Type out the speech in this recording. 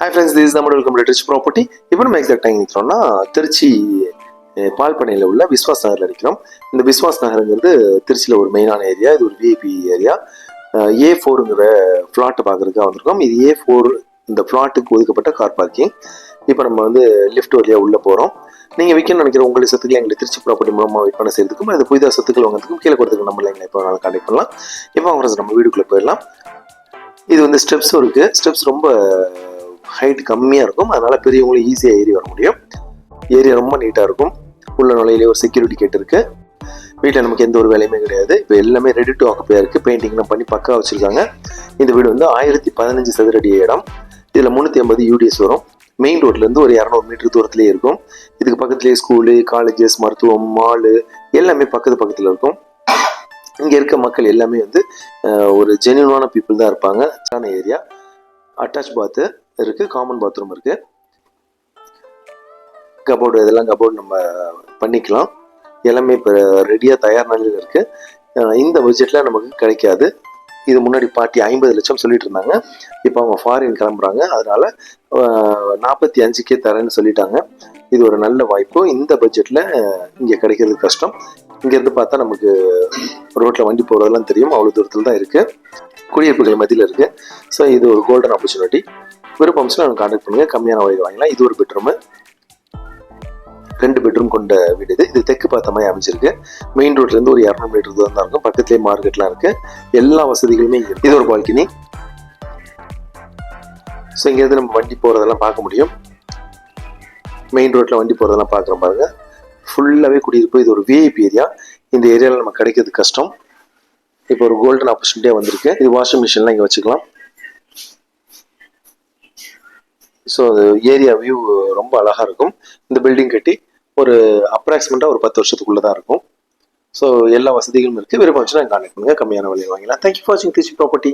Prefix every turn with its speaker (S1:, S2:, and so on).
S1: High friends this நம்ம welcome rich property இப்போ நம்ம எக்ஸாக்ட் டைம் நிற்கிறோம்னா திருச்சி பால் பண்ணையில் உள்ள விஸ்வாஸ் நகரில் இருக்கிறோம். இந்த விஸ்வாஸ் நகருங்கிறது திருச்சியில் ஒரு மெயினான ஏரியா இது ஒரு விஐபி ஏரியா ஏ ஃபோருங்கிற ஃப்ளாட்டை பார்க்குறதுக்காக வந்திருக்கோம். இது ஏ ஃபோர் இந்த ஃப்ளாட்டுக்கு ஒதுக்கப்பட்ட கார் பார்க்கிங் இப்போ நம்ம வந்து லிஃப்ட் வழியாக உள்ளே போகிறோம் நீங்கள் விற்கணும்னு நினைக்கிற உங்களுடைய சொத்துக்களை எங்களுக்கு திருச்சி ப்ராப்பர்ட்டி மூலமாக விற்பனை செய்யறதுக்கும் அது புதிதாக சொத்துக்கள் வாங்குறதுக்கும் கீழே கொடுத்துருக்க நம்மள எங்களை இப்போ நாங்கள் கான்டெக்ட் பண்ணலாம். இப்போ அவங்க நம்ம வீடுக்குள்ளே போயிடலாம். இது வந்து ஸ்டெப்ஸும் இருக்குது ஸ்டெப்ஸ் ரொம்ப ஹைட் கம்மியாக இருக்கும். அதனால் பெரியவங்களும் ஈஸியாக ஏறி வர முடியும். ஏரியா ரொம்ப நீட்டாக இருக்கும். உள்ள நுழையிலே ஒரு செக்யூரிட்டி கேட் இருக்குது வீட்டில் நமக்கு எந்த ஒரு வேலையுமே கிடையாது. இப்போ எல்லாமே ரெடி டு ஆக்குப்பையாக இருக்குது பெயிண்டிங்லாம் பண்ணி பக்கா வச்சுருக்காங்க. இந்த வீடு வந்து ஆயிரத்தி பதினஞ்சு சதுரடி இடம். இதில் முந்நூற்றி ஐம்பது யூடிஎஸ் வரும். மெயின் ரோட்லேருந்து ஒரு இரநூறு மீட்டர் தூரத்துலேயே இருக்கும். இதுக்கு பக்கத்துலேயே ஸ்கூலு காலேஜஸ் மருத்துவம் மாலு எல்லாமே பக்கத்து பக்கத்தில் இருக்கும். இங்கே இருக்க மக்கள் எல்லாமே வந்து ஒரு ஜென்யூனான பீப்புள் தான் இருப்பாங்க. சான ஏரியா அட்டாச் பாத்து இருக்கு காமன் பாத்ரூம் இருக்கு. கபோர்டு இதெல்லாம் கபோர்டு நம்ம பண்ணிக்கலாம். எல்லாமே இப்போ ரெடியாக தயார் நிலையில் இருக்குது இந்த பட்ஜெட்டில் நமக்கு கிடைக்காது. இது முன்னாடி பாட்டி ஐம்பது லட்சம் சொல்லிட்டு இருந்தாங்க. இப்போ அவங்க ஃபாரின் கிளம்புறாங்க. அதனால நாற்பத்தி அஞ்சுக்கே தரேன்னு சொல்லிட்டாங்க. இது ஒரு நல்ல வாய்ப்பு. இந்த பட்ஜெட்டில் இங்கே கிடைக்கிறது கஷ்டம். இங்கேருந்து பார்த்தா நமக்கு ரோட்டில் வண்டி போகிறதெல்லாம் தெரியும். அவ்வளோ தூரத்தில் தான் இருக்குது குடியிருப்புகள் மத்தியில் இருக்குது ஸோ இது ஒரு கோல்டன் ஆப்பர்ச்சுனிட்டி விருப்பம்ஸ்ல நான் கான்டாக்ட் பண்ணுங்க கம்மியான வகையில் வாங்கலாம் இது ஒரு பெட்ரூமு ரெண்டு பெட்ரூம் கொண்ட வீடு இது. இது தெற்கு பார்த்த மாதிரி அமைஞ்சிருக்கு. மெயின் ரோட்லேருந்து ஒரு இரநூறு மீட்டர் தூரம் தான் இருக்கும். பக்கத்துலேயே மார்க்கெட்லாம் இருக்குது எல்லா வசதிகளுமே இருக்குது இது ஒரு பால்கனி ஸோ இங்கேருந்து நம்ம வண்டி போகிறதெல்லாம் பார்க்க முடியும். மெயின் ரோட்டில் வண்டி போகிறதெல்லாம் பார்க்குறோம் பாருங்க. ஃபுல்லாகவே குடியிருப்பு. இது ஒரு விஐபி ஏரியா இந்த ஏரியாவில் நம்ம கிடைக்கிறது கஷ்டம். இப்போ ஒரு கோல்டன் ஆப்பர்ச்சுனிட்டியாக வந்திருக்கு. இது வாஷிங் மிஷின்லாம் இங்கே வச்சுக்கலாம். ஸோ ஏரியா வியூ ரொம்ப அழகாக இருக்கும். இந்த பில்டிங் கட்டி ஒரு அப்ராக்சிமேட்டாக ஒரு பத்து வருஷத்துக்குள்ளே தான் இருக்கும். ஸோ எல்லா வசதிகளும் இருக்குது விருப்பம் வச்சுன்னா கான்டாக்ட் பண்ணுங்கள் கம்மியான விலையில் வாங்கிக்கலாம். தேங்க்யூ ஃபார் வாட்சிங் திருச்சி ப்ராப்பர்ட்டி